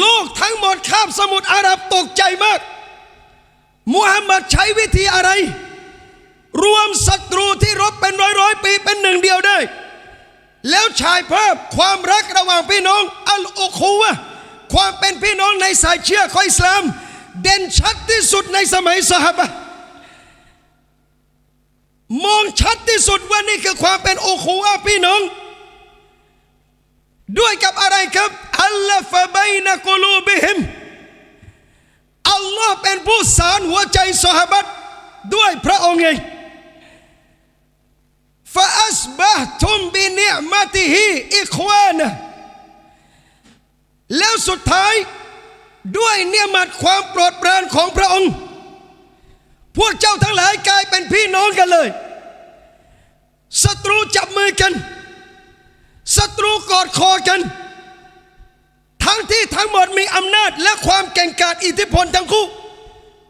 โลกทั้งหมดข้ามสมุทรอาหรับตกใจมาก มุฮัมมัดใช้วิธีอะไร รวมศัตรูที่รบเป็นร้อยร้อยปีเป็นหนึ่งเดียวได้ แล้วฉายภาพความรักระหว่างพี่น้องอัลอุคูวะความเป็นพี่น้องในสายเชื่อของอิสลาม เด่นชัดที่สุดในสมัยสหบะมองชัดที่สุดว่านี่คือความเป็นอุคูวะพี่น้อง ด้วยกับอะไรครับ ลลอฮฺฟะบัยนะกุลูบิฮิมอัลลอฮ์เป็นผู้สารหัวใจสหบัตด้วยพระองค์เองฟาอัสบะทุมบิเนียมาติฮีอิควานะแล้วสุดท้ายด้วยเนียมัดความโปรดปรานของพระองค์ พวกเจ้าทั้งหลายกลายเป็นพี่น้องกันเลยศัตรูจับมือกันศัตรูกอดคอกัน ทั้งที่ทั้งหมดมีอำนาจและความเก่งกาจอิทธิพลทั้งคู่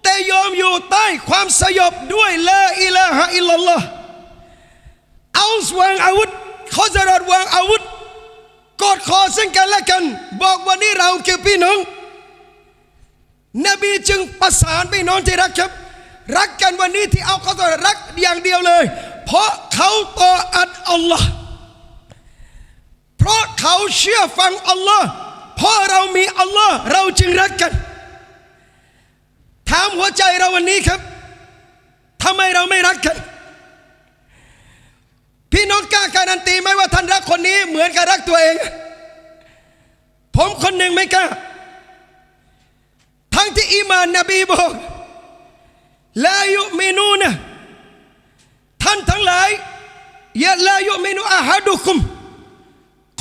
แต่ยอมอยู่ใต้ความสยบด้วยละอิลาฮะอิลลัลลอฮ์เอาสวางอาวุธเขาจะรอดวางอาวุธกอดคอซึ่งกันและกัน บอกว่านี่เราคือพี่น้อง นบีจึงประสานพี่น้องที่รักครับ รักกันวันนี้ที่เอาเขาตัวรักอย่างเดียวเลย เพราะเขาต่ออัดอัลลอฮ์เพราะเขาเชื่อฟังอัลลอฮ์ เพราะเรามีอัลลอฮ์เราจึงรักกัน ถามหัวใจเราวันนี้ครับทำไมเราไม่รักกัน พี่น้องกล้าการันตีไหมว่าท่านรักคนนี้เหมือนกับรักตัวเอง ผมคนหนึ่งไม่กล้า ทั้งที่อีมานนบีบอกลายุมินูนะท่านทั้งหลายอย่าลายุมินูอาฮัดุคุม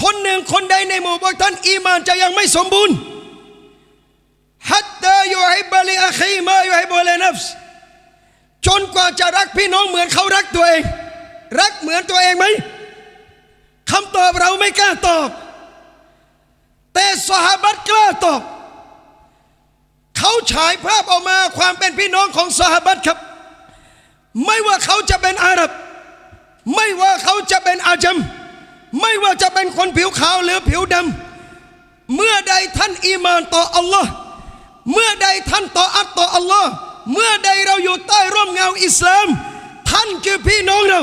คนหนึ่งคนใดในหมู่พวกท่านอีมานจะยังไม่สมบูรณ์ฮัตตายูฮิบลิอาคีมาอยูฮิบลินัฟส์จนกว่าจะรักพี่น้องเหมือนเขารักตัวเอง รักเหมือนตัวเองไหมคำตอบเราไม่กล้าตอบ แต่สหบัตกล้าตอบ เขาฉายภาพออกมาความเป็นพี่น้องของสหบัตครับ ไม่ว่าเขาจะเป็นอาหรับ ไม่ว่าเขาจะเป็น ไม่ว่าจะเป็นคนผิวขาวหรือผิวดำเมื่อใดท่านอีมานต่ออัลลอฮ์เมื่อใดท่านต่ออัตต่ออัลลอฮ์เมื่อใดเราอยู่ใต้ร่มเงาอิสลาม ท่านคือพี่น้องเรา